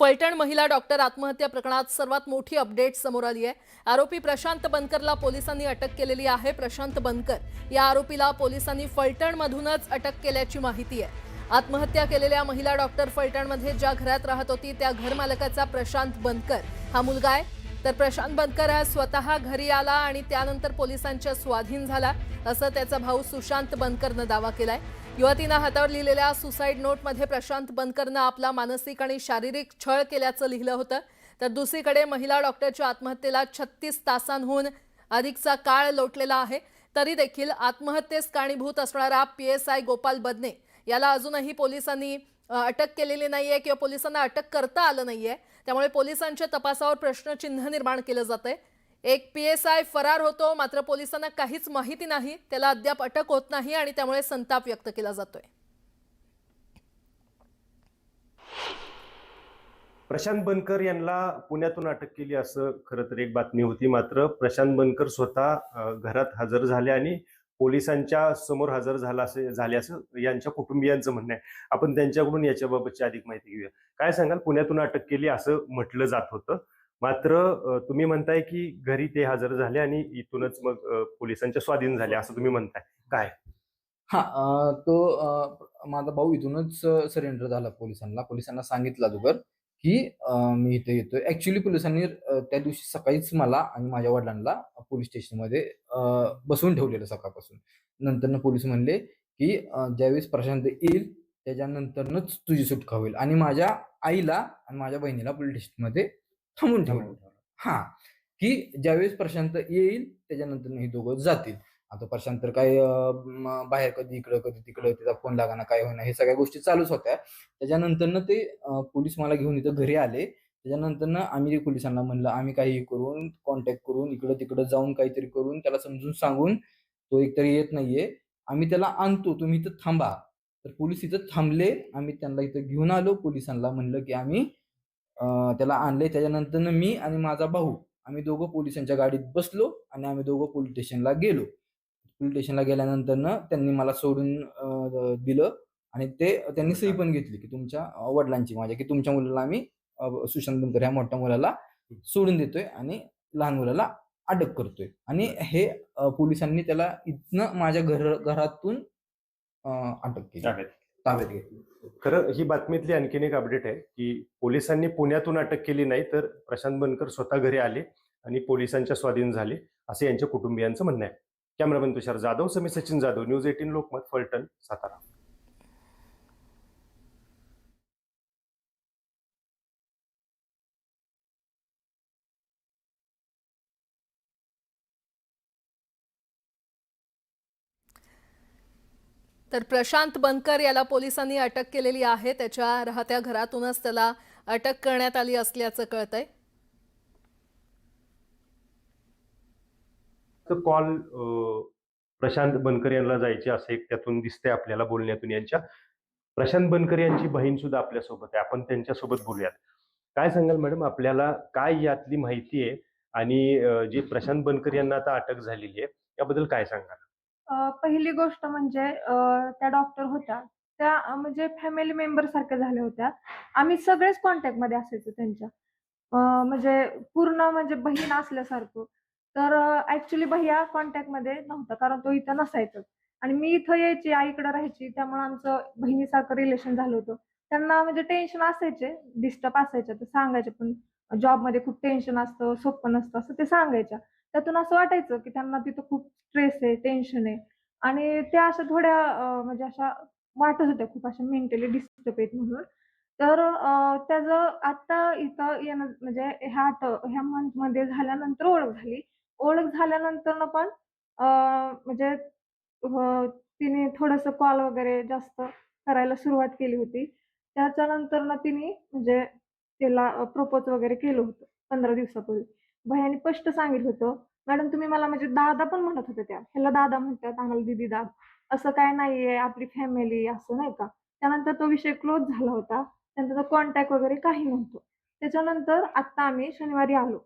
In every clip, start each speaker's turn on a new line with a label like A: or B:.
A: फलटण महिला डॉक्टर आत्महत्या प्रकरणात सर्वात मोठी अपडेट समोर आली आहे. आरोपी प्रशांत बनकरला पोलिसांनी अटक केलेली आहे. प्रशांत बनकर या आरोपीला पोलिसांनी फलटणमधूनच अटक केल्याची माहिती आहे. आत्महत्या केलेल्या महिला डॉक्टर फलटणमध्ये ज्या घरात राहत होती त्या घरमालकाचा प्रशांत बनकर हा मुलगा आहे. तर प्रशांत बनकर हा स्वतः घरी आला आणि त्यानंतर पोलिसांच्या स्वाधीन झाला असं त्याचा भाऊ सुशांत बनकरनं दावा केलाय. युवतीनं हातावर लिहिलेल्या सुसाईड नोटमध्ये प्रशांत बनकरनं आपला मानसिक आणि शारीरिक छळ केल्याचं लिहिलं होतं. तर दुसरीकडे महिला डॉक्टरच्या आत्महत्येला छत्तीस तासांहून अधिकचा काळ लोटलेला आहे. तरी देखील आत्महत्येस कारणीभूत असणारा P S I Gopal Badne याला अजूनही पोलिसांनी अटक केलेली नाहीये किंवा पोलिसांना अटक करता आलं नाहीये. त्यामुळे पोलिसांच्या तपासावर प्रश्नचिन्ह निर्माण केलं जातंय. एक पी एस आय फरार होतो मात्र पोलिसांना काहीच माहिती नाही. त्याला अद्याप अटक होत नाही आणि त्यामुळे संताप व्यक्त केला जातोय.
B: प्रशांत बनकर यांना पुण्यातून अटक केली असं खरं तर एक बातमी होती. मात्र प्रशांत बनकर स्वतः घरात हजर झाले आणि पोलिसांच्या समोर हजर झाला असे झाले असं यांच्या कुटुंबियांचं म्हणणं आहे. आपण त्यांच्याकडून याच्याबाबतची अधिक माहिती घेऊया. काय सांगाल? पुण्यातून अटक केली असं म्हटलं जात होतं. मात्र तुम्ही म्हणताय की घरी ते हजर झाले आणि इथूनच मग पोलिसांच्या स्वाधीन झाले असं तुम्ही म्हणताय. काय?
C: हा तो माझा भाऊ इथूनच सरेंडर झाला पोलिसांना. पोलिसांना सांगितलं अगोदर की मी इथे येतोय. ऍक्च्युली पोलिसांनी त्या दिवशी सकाळीच मला आणि माझ्या वडिलांना पोलीस स्टेशनमध्ये बसवून ठेवलेलं सकाळपासून. नंतर पोलीस म्हणले की ज्यावेळेस प्रशांत येईल त्याच्यानंतरच तुझी सुटका होईल. आणि माझ्या आईला आणि माझ्या बहिणीला पोलीस स्टेशनमध्ये थांबून ठेवलं हा की ज्यावेळेस प्रशांत येईल त्याच्यानंतर हे दोघं जातील. आता प्रशांत तर काय बाहेर कधी इकडं कधी तिकडं त्याचा फोन लागाना काय होईना हे सगळ्या गोष्टी चालूच होत्या. त्याच्यानंतरनं ते पोलीस मला घेऊन इथं घरी आले. त्याच्यानंतरनं आम्ही ते पोलिसांना म्हणलं आम्ही काही करून कॉन्टॅक्ट करून इकडं तिकडं जाऊन काहीतरी करून त्याला समजून सांगून तो एकतरी येत नाहीये. आम्ही त्याला आणतो तुम्ही इथं थांबा. तर पोलीस इथं थांबले. आम्ही त्यांना इथं घेऊन आलो. पोलिसांना म्हणलं की आम्ही त्याला आणले त्याच्यानंतरनं मी आणि माझा भाऊ आम्ही दोघं पोलिसांच्या गाडीत बसलो आणि आम्ही दोघं पोलीस स्टेशनला गेलो. पोलीस स्टेशनला गेल्यानंतर त्यांनी मला सोडून दिलं आणि ते त्यांनी सही पण घेतली की तुमच्या वडिलांची माझ्या की तुमच्या मुलाला आम्ही सुशांत बनकर ह्या मोठ्या मुलाला सोडून देतोय आणि लहान मुलाला अटक करतोय. आणि हे पोलिसांनी त्याला इथनं माझ्या घर घरातून अटक केली.
B: ताब्यात.
C: घेतली
B: खरं ही बातमीतली आणखीन एक अपडेट आहे की पोलिसांनी पुण्यातून अटक केली नाही तर प्रशांत बनकर स्वतः घरी आले आणि पोलिसांच्या स्वाधीन झाले असे यांच्या कुटुंबियांचं म्हणणं आहे cameraman Tushar Jadhav Sami Sachin Jadhav news eighteen Lokmat Phaltan Satara
A: तर प्रशांत बनकर याला पोलिसांनी अटक केलेली आहे. त्याच्या राहत्या घरातूनच त्याला अटक करण्यात आली असल्याचं कळतंय.
B: कॉल प्रशांत बनकर यांना जायचे असे त्यातून दिसते आपल्याला बोलण्यातून यांच्या. प्रशांत बनकर यांची बहीण सुद्धा आपल्यासोबत आहे. आपण त्यांच्यासोबत बोलूयात. काय सांगाल मॅडम आपल्याला काय यातली माहिती आहे? आणि जे प्रशांत बनकर यांना आता अटक झालेली आहे याबद्दल काय सांगाल?
D: पहिली गोष्ट म्हणजे त्या डॉक्टर होत्या. त्या म्हणजे फॅमिली मेंबर सारख्या झाल्या होत्या. आम्ही सगळेच कॉन्टॅक्टमध्ये असायचो त्यांच्या. म्हणजे पूर्ण म्हणजे बहीण असल्यासारखं. तर ऍक्च्युली भैया कॉन्टॅक्टमध्ये नव्हता कारण तो इथं नसायचा आणि मी इथं यायची आईकडे राहायची त्यामुळे आमचं बहिणीसारखं रिलेशन झालं होतं. त्यांना म्हणजे टेन्शन असायचे डिस्टर्ब असायचे तर सांगायचे पण जॉबमध्ये खूप टेन्शन असतं सोपं नसतं असं ते सांगायच्या. त्यातून असं वाटायचं की त्यांना तिथं खूप स्ट्रेस आहे टेन्शन आहे. आणि त्या अशा थोड्या म्हणजे अशा वाटत होत्या खूप अशा मेंटली डिस्टर्ब आहेत म्हणून. तर त्याचं आता इथं येणं म्हणजे ह्या ह्या मंथमध्ये झाल्यानंतर ओळख झाली. ओळख झाल्यानंतर पण म्हणजे तिने थोडस कॉल वगैरे जास्त करायला सुरुवात केली होती. त्याच्यानंतर ना तिने म्हणजे त्याला प्रपोज वगैरे केलं होतं पंधरा दिवसापूर्वी. भयाने स्पष्ट सांगितलं होतं. मॅडम तुम्ही मला म्हणजे दादा पण म्हणत होते त्या. ह्याला दादा म्हणतात आम्हाला दिदी दाद. असं काय नाहीये आपली फॅमिली असं नाही का? त्यानंतर तो विषय क्लोज झाला होता. त्यानंतर कॉन्टॅक्ट वगैरे काही नव्हतं. त्याच्यानंतर आत्ता आम्ही शनिवारी आलो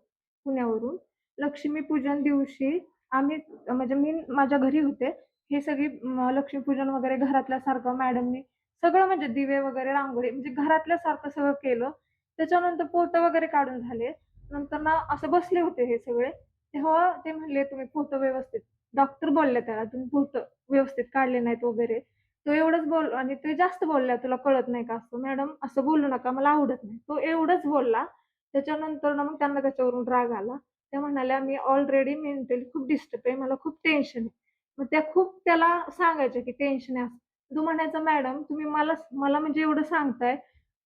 D: पुण्यावरून. लक्ष्मीपूजन दिवशी आम्ही म्हणजे मी माझ्या घरी होते. हे सगळी लक्ष्मीपूजन वगैरे घरातल्या सारखं मॅडमनी सगळं म्हणजे दिवे वगैरे रांगोळी म्हणजे घरातल्या सारखं सगळं केलं. त्याच्यानंतर पोट वगैरे काढून झाले. नंतर ना असं बसले होते हे सगळे. तेव्हा ते म्हणले तुम्ही फोटो व्यवस्थित. डॉक्टर बोलले त्याला तुम्ही फोटो व्यवस्थित काढले नाहीत वगैरे. तो एवढंच बोल आणि ते जास्त बोलला तुला कळत नाही का असं? मॅडम असं बोलू नका मला आवडत नाही. तो एवढंच बोलला. त्याच्यानंतर ना मग त्यांना त्याच्यावरून राग आला. त्या म्हणाल्या मी ऑलरेडी मेंटली खूप डिस्टर्ब आहे मला खूप टेन्शन आहे. मग त्या खूप त्याला सांगायच्या की टेन्शन आहे असं. म्हणायचं मॅडम तुम्ही मला मला म्हणजे एवढं सांगताय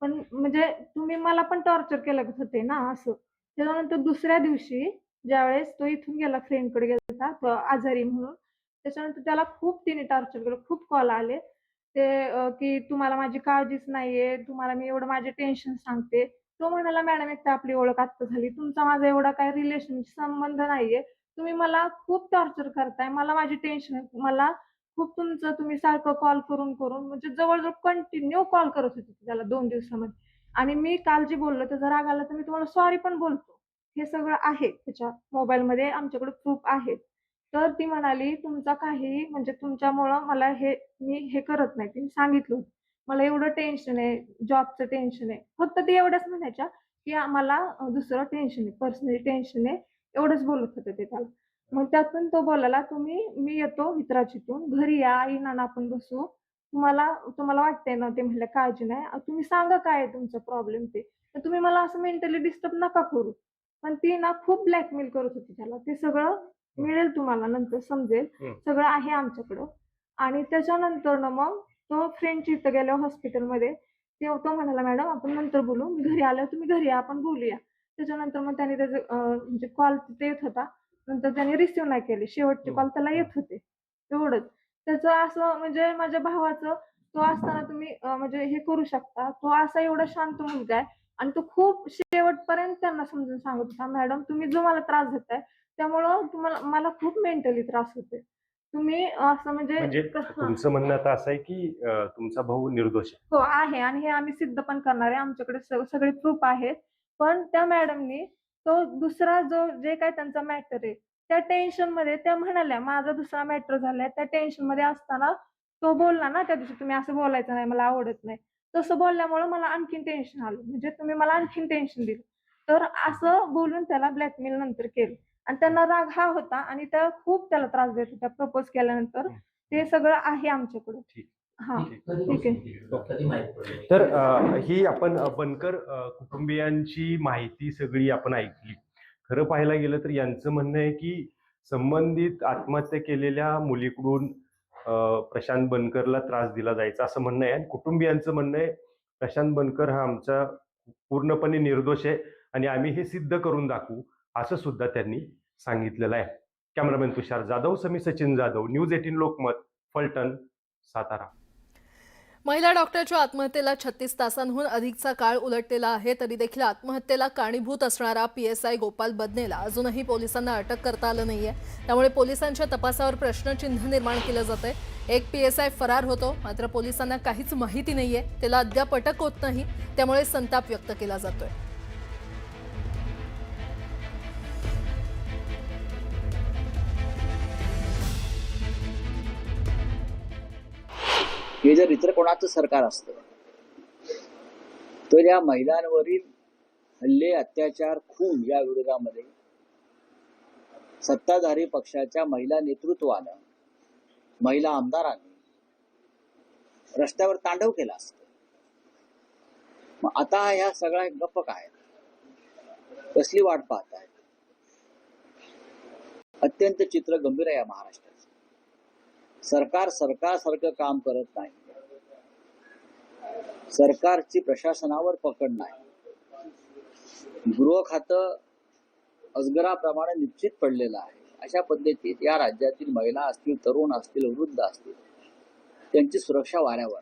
D: पण म्हणजे तुम्ही मला पण टॉर्चर केलं होते ना असं. त्याच्यानंतर दुसऱ्या दिवशी ज्यावेळेस तो इथून गेला फ्रेंडकडे गेला तो आजारी म्हणून त्याच्यानंतर त्याला खूप तिने टॉर्चर केलं खूप कॉल आले. ते की तुम्हाला माझी काळजीच नाहीये तुम्हाला मी एवढं माझे टेन्शन सांगते. तो म्हणाला मॅडम एक तर आपली ओळख आत्ता झाली. तुमचा माझा एवढा काही रिलेशन संबंध नाहीये. तुम्ही मला खूप टॉर्चर करताय. मला माझी टेन्शन मला खूप तुमचं तुम्ही सारखं कॉल करून करून म्हणजे जवळजवळ कंटिन्यू कॉल करत होते त्याला दोन दिवसामध्ये. आणि मी काल जे बोललो त्याचा राग आला तर मी तुम्हाला सॉरी पण बोलतो. हे सगळं आहे. त्याच्या मोबाईलमध्ये आमच्याकडे प्रूफ आहेत तर ती म्हणाली तुमचा काही म्हणजे तुमच्यामुळं मला हे मी हे करत नाही. तिने सांगितलं मला एवढं टेन्शन आहे जॉबचं टेन्शन आहे. फक्त ते एवढंच म्हणायच्या की आम्हाला दुसरं टेन्शन आहे पर्सनली टेन्शन आहे. एवढंच बोलत होते ते त्याला मग त्यातून तो बोलायला तुम्ही मी येतो मित्राचीतून घरी या आई नाना आपण बसू. तुम्हाला तुम्हाला वाटतंय ना ते म्हणलं काळजी नाही. तुम्ही सांगा काय आहे तुमचा प्रॉब्लेम ते. तर तुम्ही मला असं मेंटली डिस्टर्ब नका करू. पण ती ना खूप ब्लॅकमेल करत होती त्याला. ते सगळं मिळेल तुम्हाला नंतर समजेल. सगळं आहे आमच्याकडं. आणि त्याच्यानंतर ना मग तो फ्रेंडच्या इथं गेलो हॉस्पिटलमध्ये ते तो म्हणाला मॅडम आपण नंतर बोलू. मी घरी आल्यावर तुम्ही घरी या आपण बोलूया. त्याच्यानंतर मग त्याने त्याचे म्हणजे कॉल तिथे येत होता. नंतर त्याने रिसिव्ह नाही केले. शेवटचे कॉल त्याला येत होते. एवढंच. त्याचं असं म्हणजे माझ्या भावाचं तो असताना तुम्ही अं, म्हणजे हे करू शकता. तो असा एवढा शांत मुलगा आहे आणि तो खूप शेवटपर्यंत त्यांना समजून सांगत होता मॅडम तुम्ही जो मला त्रास देताय त्यामुळं तुम्हाला मला खूप मेंटली त्रास होते तुम्ही असं म्हणजे
B: म्हणजे. तुमचं म्हणणं आता असं आहे की अं, तुमचा भाऊ निर्दोष आहे.
D: हो आहे आणि हे आम्ही सिद्ध पण करणार आहे. आमच्याकडे सगळे प्रूफ आहेत. पण त्या मॅडमनी तो दुसरा जो जे काय त्यांचा मॅटर आहे त्या टेन्शनमध्ये त्या म्हणाल्या माझा दुसरा मॅटर झालाय. त्या टेन्शनमध्ये असताना तो बोलला ना त्या दिवशी तुम्ही असं बोलायचं नाही मला आवडत नाही. तसं बोलल्यामुळे मला आणखीन टेन्शन आलं. म्हणजे तुम्ही मला आणखीन टेन्शन दिलं. तर असं बोलून त्याला ब्लॅकमेल नंतर केलं. आणि त्यांना राग हा होता आणि त्या खूप त्याला त्रास देत होत्या. प्रपोज केल्यानंतर ते सगळं आहे आमच्याकडे.
B: ठीक.
D: हा. ठीक आहे.
B: तर ही आपण बनकर कुटुंबियांची माहिती सगळी आपण ऐकली. खरं पाहायला गेलं तर यांचं म्हणणं आहे की संबंधित आत्महत्या केलेल्या मुलीकडून प्रशांत बनकरला त्रास दिला जायचा असं म्हणणं आहे. आणि कुटुंबियांचं म्हणणं आहे प्रशांत बनकर हा आमचा पूर्णपणे निर्दोष आहे आणि आम्ही हे सिद्ध करून दाखवू असं सुद्धा त्यांनी सांगितलेलं आहे. कॅमेरामॅन तुषार जाधव समी सचिन जाधव न्यूज एटीन लोकमत फलटण सातारा.
A: महिला डॉक्टरच्या आत्महत्येला छत्तीस तासांहून अधिकचा काळ उलटलेला आहे तरी देखील आत्महत्येला कारणीभूत असणारा पी एस आय गोपाल बदनेला अजूनही पोलिसांना अटक करता आलं नाहीये. त्यामुळे पोलिसांच्या तपासावर प्रश्नचिन्ह निर्माण केलं जातंय. एक पी एस आय फरार होतो मात्र पोलिसांना काहीच माहिती नाहीये. त्याला अद्याप अटक होत नाही त्यामुळे संताप व्यक्त केला जातोय.
E: हे जर इतर कोणाचं सरकार असतं तर या महिलांवरील हल्ले अत्याचार खून या विरोधामध्ये सत्ताधारी पक्षाच्या महिला नेतृत्वानं महिला आमदारांनी रस्त्यावर तांडव केला असत. मग आता ह्या सगळ्या गप्प काय कसली वाट पाहतायत अत्यंत चित्र गंभीर आहे या महाराष्ट्रात. सरकार सरकारसारखं काम करत नाही. सरकारची प्रशासनावर पकड नाही. गृह खातं अजगराप्रमाणे निश्चित पडलेलं आहे. अशा पद्धतीत या राज्यातील महिला असतील तरुण असतील वृद्ध असतील त्यांची सुरक्षा वाऱ्यावर.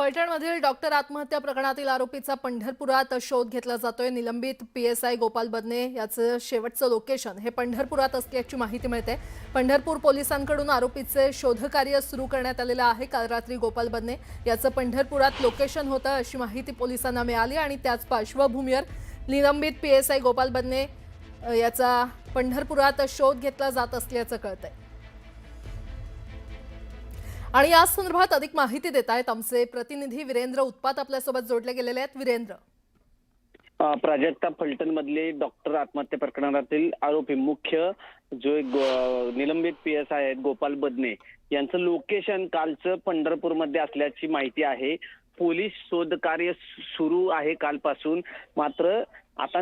A: पैठणमधील डॉक्टर आत्महत्या प्रकरणातील आरोपीचा पंढरपुरात शोध घेतला जातोय. निलंबित P S I Gopal Badne याचं शेवटचं लोकेशन हे पंढरपुरात असल्याची माहिती मिळते. पंढरपूर पोलिसांकडून आरोपीचे शोधकार्य सुरू करण्यात आलेलं आहे. काल रात्री गोपाल बदने याचं पंढरपुरात लोकेशन होतं अशी माहिती पोलिसांना मिळाली आणि त्याच पार्श्वभूमीवर निलंबित P S I Gopal Badne याचा पंढरपुरात शोध घेतला जात असल्याचं कळतंय. आणि या संदर्भात अधिक माहिती देत आहेत आमचे प्रतिनिधी वीरेंद्र उत्पात आपल्यासोबत जोडले गेलेले आहेत. वीरेंद्र.
F: प्राजक्ता फलटण मधले डॉक्टर आत्महत्या प्रकरणातील आरोपी मुख्य जो एक निलंबित पी एस आय आहेत गोपाल बदने यांचं लोकेशन कालचं पंढरपूरमध्ये असल्याची माहिती आहे. पोलीस शोध कार्य सुरू आहे कालपासून. मात्र आता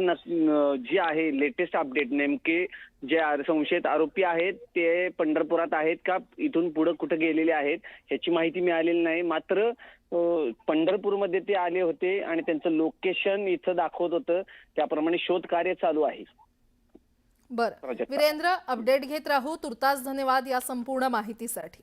F: जी आहे लेटेस्ट अपडेट नेमके जे संशयित आरोपी आहेत ते पंढरपुरात आहेत का? इथून पुढे कुठे गेलेले आहेत? ह्याची माहिती मिळालेली नाही. मात्र पंढरपूरमध्ये ते आले होते आणि त्यांचं लोकेशन इथं दाखवत होतं. त्याप्रमाणे शोध कार्य चालू आहे.
A: बरं. वीरेंद्र अपडेट घेत राहू. तुर्तास धन्यवाद या संपूर्ण माहितीसाठी.